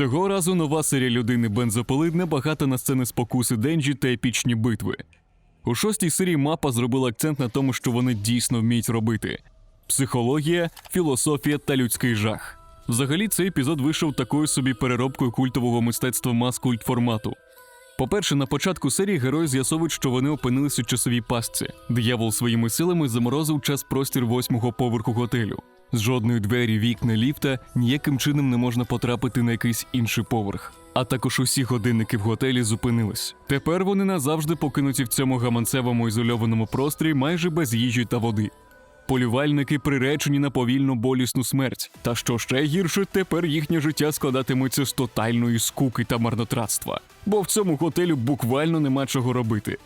Цього разу нова серія людини бензопили набагато на сцени спокуси Денджі та епічні битви. У шостій серії мапа зробила акцент на тому, що вони дійсно вміють робити: психологія, філософія та людський жах. Взагалі, цей епізод вийшов такою собі переробкою культового мистецтва мас-культ формату. По-перше, на початку серії герої з'ясовують, що вони опинились у часовій пастці. Диявол своїми силами заморозив час простір восьмого поверху готелю. З жодної двері, вікна, ліфта ніяким чином не можна потрапити на якийсь інший поверх. А також усі годинники в готелі зупинились. Тепер вони назавжди покинуті в цьому гаманцевому ізольованому просторі майже без їжі та води. Полювальники приречені на повільну болісну смерть. Та що ще гірше, тепер їхнє життя складатиметься з тотальної скуки та марнотратства. Бо в цьому готелю буквально нема чого робити.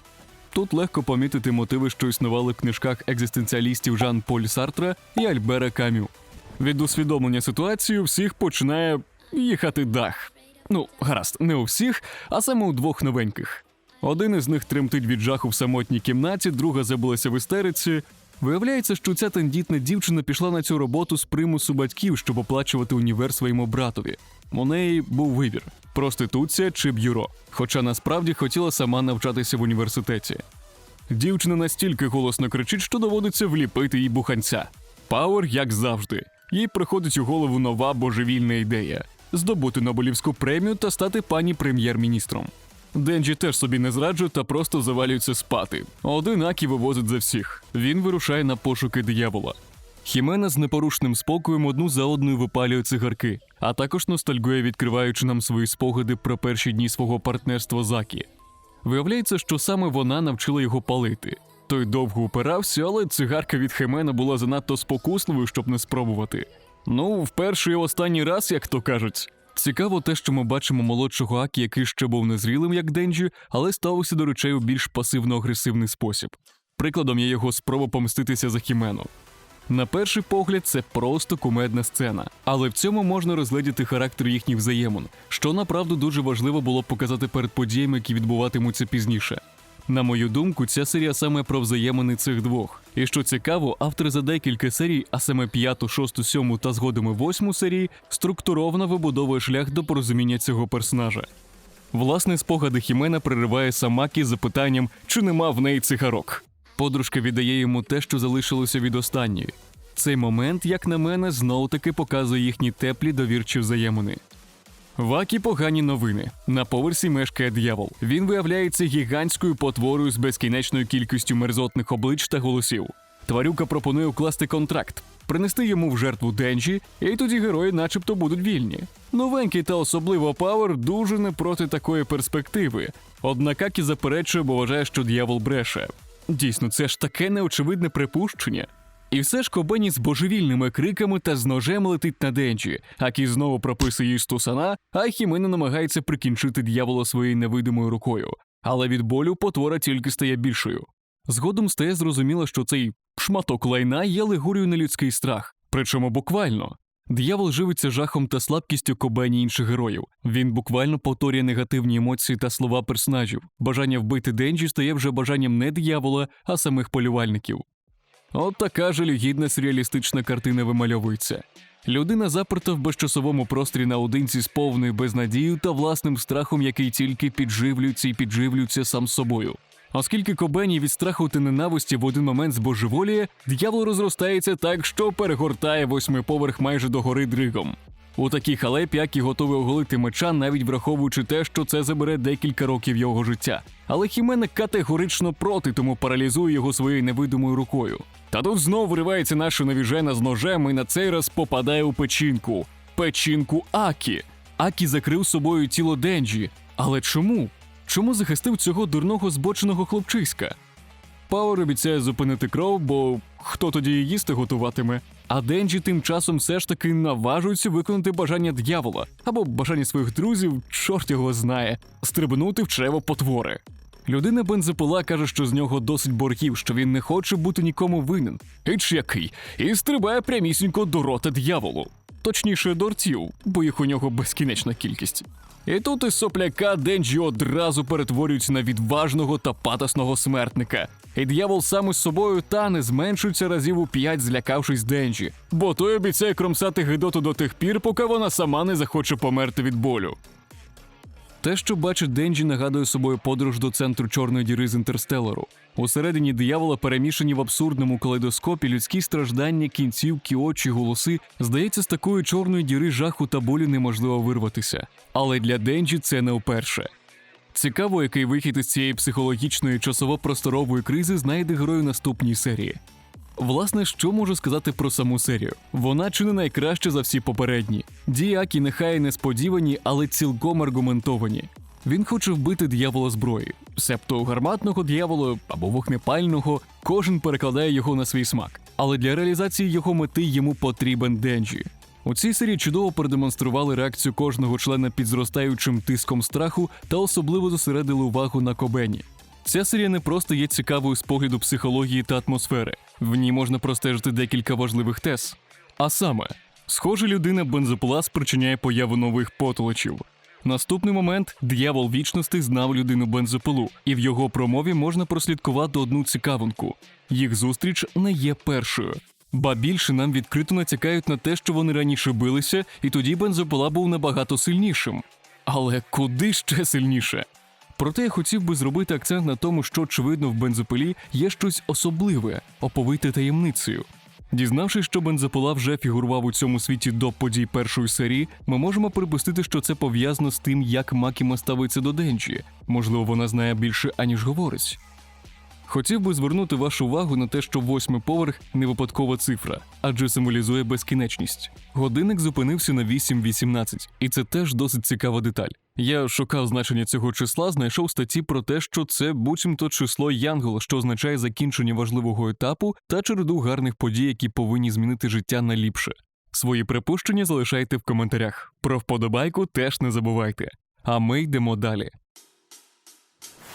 Тут легко помітити мотиви, що існували в книжках екзистенціалістів Жан Поль Сартра і Альбера Камю. Від усвідомлення ситуації у всіх починає їхати дах. Ну, гаразд, не у всіх, а саме у двох новеньких. Один із них тремтить від жаху в самотній кімнаті, друга забулася в істериці. Виявляється, що ця тендітна дівчина пішла на цю роботу з примусу батьків, щоб оплачувати універ своєму братові. У неї був вибір: проституція чи бюро. Хоча насправді хотіла сама навчатися в університеті. Дівчина настільки голосно кричить, що доводиться вліпити їй буханця. Пауер, як завжди, їй приходить у голову нова божевільна ідея здобути Нобелівську премію та стати пані прем'єр-міністром. Денджі теж собі не зраджує та просто завалюється спати. Один Акі вивозить за всіх. Він вирушає на пошуки диявола. Хімена з непорушним спокоєм одну за одною випалює цигарки, а також ностальгує, відкриваючи нам свої спогади про перші дні свого партнерства з Акі. Виявляється, що саме вона навчила його палити. Той довго упирався, але цигарка від Хемена була занадто спокусливою, щоб не спробувати. Ну, в перший і останній раз, як то кажуть. Цікаво те, що ми бачимо молодшого Акі, який ще був незрілим, як Денджі, але ставився до речей у більш пасивно-агресивний спосіб. Прикладом є його спроба помститися за Хімену. На перший погляд, це просто кумедна сцена, але в цьому можна розглядіти характер їхніх взаємин, що направду дуже важливо було показати перед подіями, які відбуватимуться пізніше. На мою думку, ця серія саме про взаємини цих двох. І що цікаво, автор за декілька серій, а саме п'яту, шосту, сьому та згодом восьму серії, структуровано вибудовує шлях до порозуміння цього персонажа. Власне, спогади Хімена перериває Самакі запитанням, чи нема в неї цигарок. Подружка віддає йому те, що залишилося від останньої. Цей момент, як на мене, знов таки показує їхні теплі довірчі взаємини. В Акі погані новини. На поверсі мешкає дьявол. Він виявляється гігантською потворою з безкінечною кількістю мерзотних облич та голосів. Тварюка пропонує укласти контракт, принести йому в жертву Денджі, і тоді герої, начебто, будуть вільні. Новенький та особливо Пауер дуже не проти такої перспективи. Однак Акі заперечує, бо вважає, що дьявол бреше. Дійсно, це ж таке неочевидне припущення. І все ж Кобені з божевільними криками та з ножем летить на Денджі, Акі знову прописує їй стусана, а Хімена намагається прикінчити дьявола своєю невидимою рукою. Але від болю потвора тільки стає більшою. Згодом стає зрозуміло, що цей шматок лайна є легурію на людський страх, причому буквально. Диявол живиться жахом та слабкістю Кобені інших героїв. Він буквально повторює негативні емоції та слова персонажів. Бажання вбити Денджі стає вже бажанням не диявола, а самих полювальників. От така жалюгідна сюрреалістична картина вимальовується. Людина заперта в безчасовому просторі наодинці з повною безнадією та власним страхом, який тільки підживлюється і підживлюється сам собою. Оскільки Кобені від страху та ненависті в один момент збожеволіє, дьявол розростається так, що перегортає восьмий поверх майже до гори дригом. У такій халепі Акі готовий оголити меча, навіть враховуючи те, що це забере декілька років його життя. Але Хімена категорично проти, тому паралізує його своєю невидимою рукою. Та тут знов виривається наша навіжена з ножем і на цей раз попадає у печінку. Печінку Акі. Акі закрив собою тіло Денджі. Але чому? Чому захистив цього дурного збоченого хлопчиська? Пауер обіцяє зупинити кров, бо хто тоді її їсти готуватиме? А Денджі тим часом все ж таки наважується виконати бажання дьявола або бажання своїх друзів, чорт його знає, стрибнути в чрево потвори. Людина бензопила каже, що з нього досить боргів, що він не хоче бути нікому винен. Іч який, і стрибає прямісінько до рота дьяволу. Точніше, до ртів, бо їх у нього безкінечна кількість. І тут із сопляка Денджі одразу перетворюється на відважного та патосного смертника. І диявол сам із собою тане зменшується разів у п'ять, злякавшись Денджі, бо той обіцяє кромсати Гидоту до тих пір, поки вона сама не захоче померти від болю. Те, що бачить Денджі, нагадує собою подорож до центру чорної діри з інтерстелеру. Усередині диявола перемішані в абсурдному калейдоскопі людські страждання, кінцівки, очі, голоси. Здається, з такої чорної діри жаху та болю неможливо вирватися. Але для Денджі це не вперше. Цікаво, який вихід із цієї психологічної часово-просторової кризи знайде герой у наступній серії. Власне, що можу сказати про саму серію? Вона чи не найкраща за всі попередні. Діякі нехай несподівані, але цілком аргументовані. Він хоче вбити диявола зброї, себто гарматного диявола або вогнепального, кожен перекладає його на свій смак. Але для реалізації його мети йому потрібен Денджі. У цій серії чудово продемонстрували реакцію кожного члена під зростаючим тиском страху та особливо зосередили увагу на Кобені. Ця серія не просто є цікавою з погляду психології та атмосфери. В ній можна простежити декілька важливих тез. А саме, схоже, людина бензопила спричиняє появу нових потолочів. Наступний момент диявол вічності знав людину бензопилу, і в його промові можна прослідкувати одну цікавинку: їх зустріч не є першою. Ба більше нам відкрито натякають на те, що вони раніше билися, і тоді бензопила був набагато сильнішим. Але куди ще сильніше? Проте я хотів би зробити акцент на тому, що очевидно в бензопилі є щось особливе, оповите таємницею. Дізнавшись, що бензопила вже фігурував у цьому світі до подій першої серії, ми можемо припустити, що це пов'язано з тим, як Макіма ставиться до Денджі. Можливо, вона знає більше, аніж говорить. Хотів би звернути вашу увагу на те, що восьмий поверх не випадкова цифра, адже символізує безкінечність. Годинник зупинився на 8.18, і це теж досить цікава деталь. Я шукав значення цього числа, знайшов статті про те, що це буцімто число Янгол, що означає закінчення важливого етапу та череду гарних подій, які повинні змінити життя на ліпше. Свої припущення залишайте в коментарях. Про вподобайку теж не забувайте. А ми йдемо далі.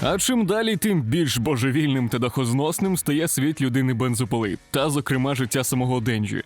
А чим далі, тим більш божевільним та дохозносним стає світ людини бензопили, та, зокрема, життя самого Денджі.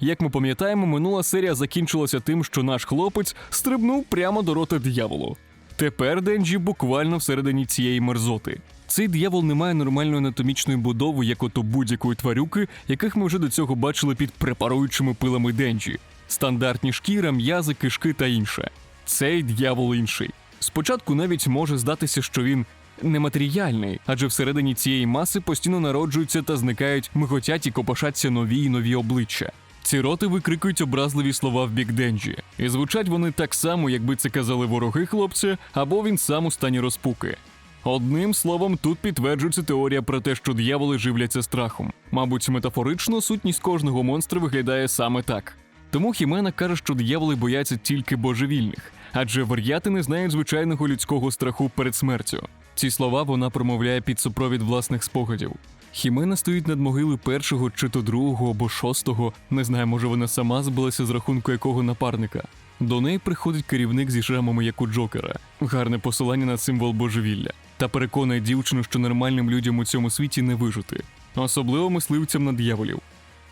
Як ми пам'ятаємо, минула серія закінчилася тим, що наш хлопець стрибнув прямо до рота дияволу. Тепер Денджі буквально всередині цієї мерзоти. Цей диявол не має нормальної анатомічної будови, як от будь-якої тварюки, яких ми вже до цього бачили під препаруючими пилами Денджі. Стандартні шкіра, м'язи, кишки та інше. Цей диявол інший. Спочатку навіть може здатися, що він нематеріальний, адже всередині цієї маси постійно народжуються та зникають, миготять і копошаться нові й нові обличчя. Ці роти викрикують образливі слова в бік Денджі, і звучать вони так само, якби це казали вороги хлопця, або він сам у стані розпуки. Одним словом, тут підтверджується теорія про те, що дьяволи живляться страхом. Мабуть, метафорично сутність кожного монстра виглядає саме так. Тому Хімена каже, що дияволи бояться тільки божевільних, адже вар'яти не знають звичайного людського страху перед смертю. Ці слова вона промовляє під супровід власних спогадів. Хімена стоїть над могилою першого чи то другого або шостого, не знаю, може вона сама збилася з рахунку якого напарника. До неї приходить керівник зі шрамами, як у Джокера, гарне посилання на символ божевілля, та переконує дівчину, що нормальним людям у цьому світі не вижити, особливо мисливцям на дьяволів.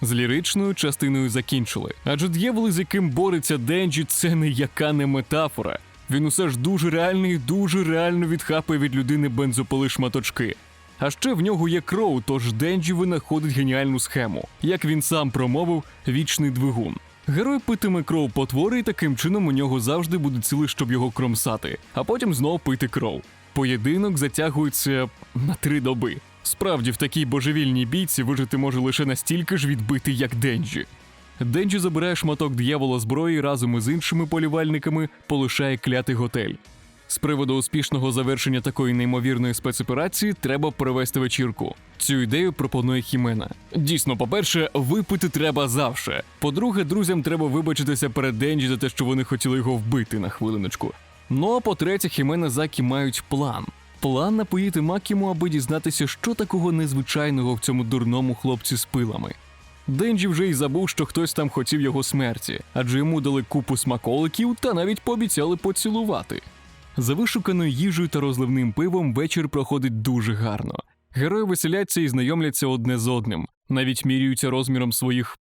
З ліричною частиною закінчили, адже дьяволи, з яким бореться Денджі, це ніяка не метафора. Він усе ж дуже реальний, дуже реально відхапує від людини бензопили шматочки. А ще в нього є кроу, тож Денджі винаходить геніальну схему. Як він сам промовив, вічний двигун. Герой питиме кров потвори, і таким чином у нього завжди буде цілий, щоб його кромсати, а потім знову пити кров. Поєдинок затягується на три доби. Справді, в такій божевільній бійці вижити може лише настільки ж відбити, як Денджі. Денджі забирає шматок диявола зброї разом із іншими полювальниками, полишає клятий готель. З приводу успішного завершення такої неймовірної спецоперації треба провести вечірку. Цю ідею пропонує Хімена. Дійсно, по-перше, випити треба завше. По-друге, друзям треба вибачитися перед Денджі за те, що вони хотіли його вбити на хвилиночку. Ну а по-третє, Хімена Закі мають план. План напоїти Макіму, аби дізнатися, що такого незвичайного в цьому дурному хлопці з пилами. Денджі вже й забув, що хтось там хотів його смерті, адже йому дали купу смаколиків та навіть пообіцяли поцілувати. За вишуканою їжею та розливним пивом вечір проходить дуже гарно. Герої веселяться і знайомляться одне з одним, навіть міряються розміром своїх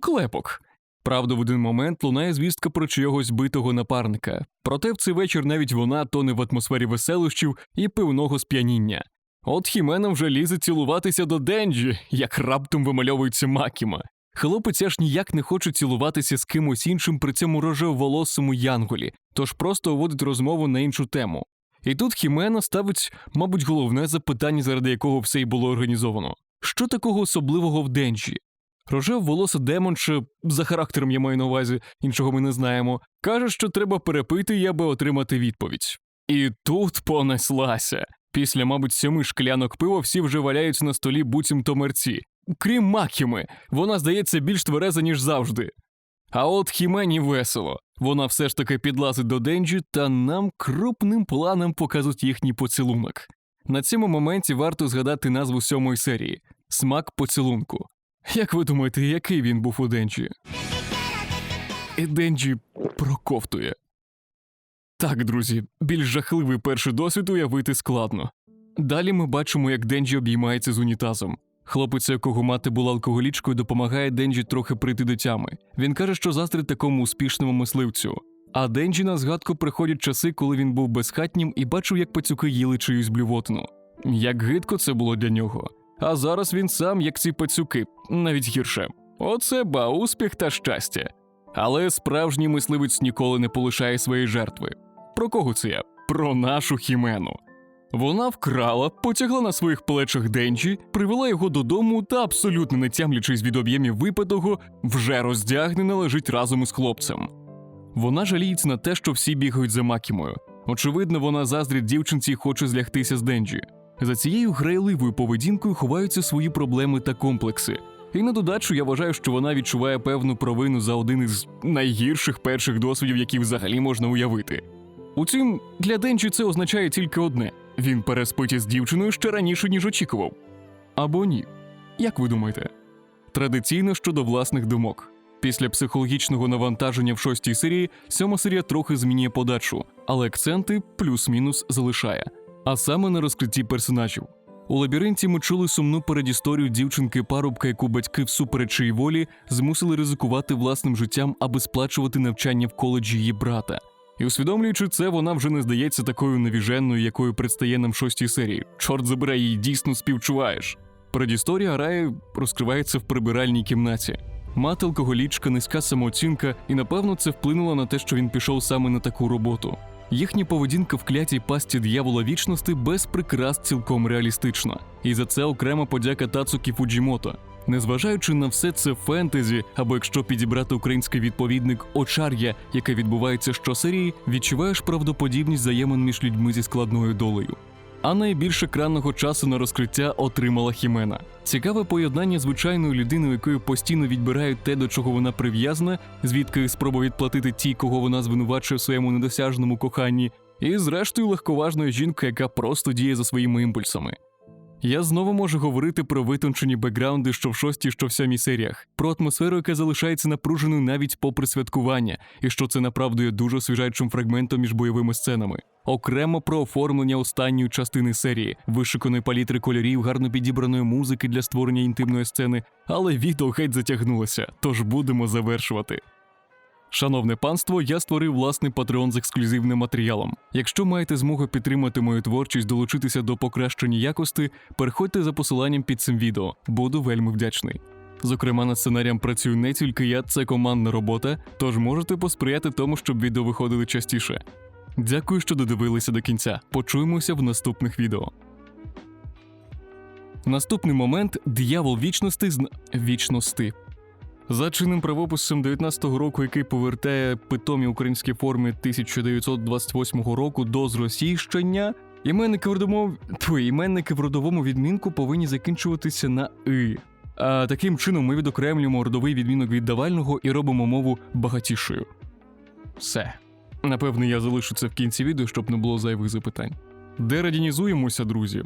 клепок. Правда, в один момент лунає звістка про чогось битого напарника. Проте в цей вечір навіть вона тоне в атмосфері веселощів і пивного сп'яніння. От Хімена вже лізе цілуватися до Денджі, як раптом вимальовується Макіма. Хлопець аж ніяк не хоче цілуватися з кимось іншим при цьому рожеволосому янголі, тож просто уводить розмову на іншу тему. І тут Хімена ставить, мабуть, головне запитання, заради якого все й було організовано: що такого особливого в Денджі? Рожев волоса демонше, за характером я маю на увазі, іншого ми не знаємо, каже, що треба перепити, аби отримати відповідь. І тут понеслася. Після, мабуть, сьоми шклянок пива всі вже валяються на столі буцімто мерці. Крім Макіми, вона здається більш твереза, ніж завжди. А от Хімені весело. Вона все ж таки підлазить до Денджі та нам крупним планом показують їхній поцілунок. На цьому моменті варто згадати назву сьомої серії Смак поцілунку. Як ви думаєте, який він був у Денджі? І Денджі проковтує. Так, друзі, більш жахливий перший досвід уявити складно. Далі ми бачимо, як Денджі обіймається з унітазом. Хлопець, якого мати була алкоголічкою, допомагає Денджі трохи прийти до тями. Він каже, що заздрить такому успішному мисливцю. А Денджі на згадку приходять часи, коли він був безхатнім і бачив, як пацюки їли чиюсь блювотину. Як гидко це було для нього. А зараз він сам, як ці пацюки, навіть гірше. Оце ба успіх та щастя. Але справжній мисливець ніколи не полишає своєї жертви. Про кого це я? Про нашу хімену. Вона вкрала, потягла на своїх плечах Денджі, привела його додому та, абсолютно не тямлячись від об'ємів випитого, вже роздягнена лежить разом із хлопцем. Вона жаліється на те, що всі бігають за Макімою. Очевидно, вона заздрить дівчинці і хоче злягтися з Денджі. За цією грайливою поведінкою ховаються свої проблеми та комплекси. І на додачу я вважаю, що вона відчуває певну провину за один із найгірших перших досвідів, які взагалі можна уявити. Утім, для Денджі це означає тільки одне: він переспить із дівчиною ще раніше, ніж очікував. Або ні. Як ви думаєте? Традиційно щодо власних думок. Після психологічного навантаження в шостій серії сьома серія трохи змінює подачу, але акценти плюс-мінус залишає, а саме на розкритті персонажів. У лабіринті ми чули сумну передісторію дівчинки-парубка, яку батьки всупереч її волі змусили ризикувати власним життям, аби сплачувати навчання в коледжі її брата. І усвідомлюючи це, вона вже не здається такою невіженною, якою предстає нам шостій серії. Чорт забирай, її дійсно співчуваєш. Передісторія Раї розкривається в прибиральній кімнаті. Мати алкоголічка, низька самооцінка, і напевно це вплинуло на те, що він пішов саме на таку роботу. Їхня поведінка в клятій пасті д'явола вічності без прикрас цілком реалістична. І за це окрема подяка Тацукі Фуджімото. Незважаючи на все це фентезі, або якщо підібрати український відповідник очар'я, яке відбувається щосерії, відчуваєш правдоподібність взаємин між людьми зі складною долею. А найбільше екранного часу на розкриття отримала Хімена. Цікаве поєднання звичайної людини, у якої постійно відбирають те, до чого вона прив'язана, звідки спроба відплатити ті, кого вона звинувачує в своєму недосяжному коханні, і зрештою легковажної жінки, яка просто діє за своїми імпульсами. Я знову можу говорити про витончені бекграунди, що в шостій, що в сьомій серіях, про атмосферу, яка залишається напруженою навіть попри святкування, і що це направдує дуже освіжаючим фрагментом між бойовими сценами. Окремо про оформлення останньої частини серії, вишиканої палітри кольорів, гарно підібраної музики для створення інтимної сцени, але відео геть затягнулося, тож будемо завершувати. Шановне панство, я створив власний патреон з ексклюзивним матеріалом. Якщо маєте змогу підтримати мою творчість, долучитися до покращення якості, переходьте за посиланням під цим відео. Буду вельми вдячний. Зокрема, над сценарієм працюю не тільки я, це командна робота, тож можете посприяти тому, щоб відео виходили частіше. Дякую, що додивилися до кінця. Почуємося в наступних відео. Наступний момент диявол вічності зна... вічності. За чинним правописом 19-го року, який повертає питомі українські форми 1928 року до зросійщення, іменники в родовому, іменники в родовому відмінку повинні закінчуватися на и. А таким чином ми відокремлюємо родовий відмінок від давального і робимо мову багатішою. Все. Напевне, я залишу це в кінці відео, щоб не було зайвих запитань. Дерадінізуємося, друзі.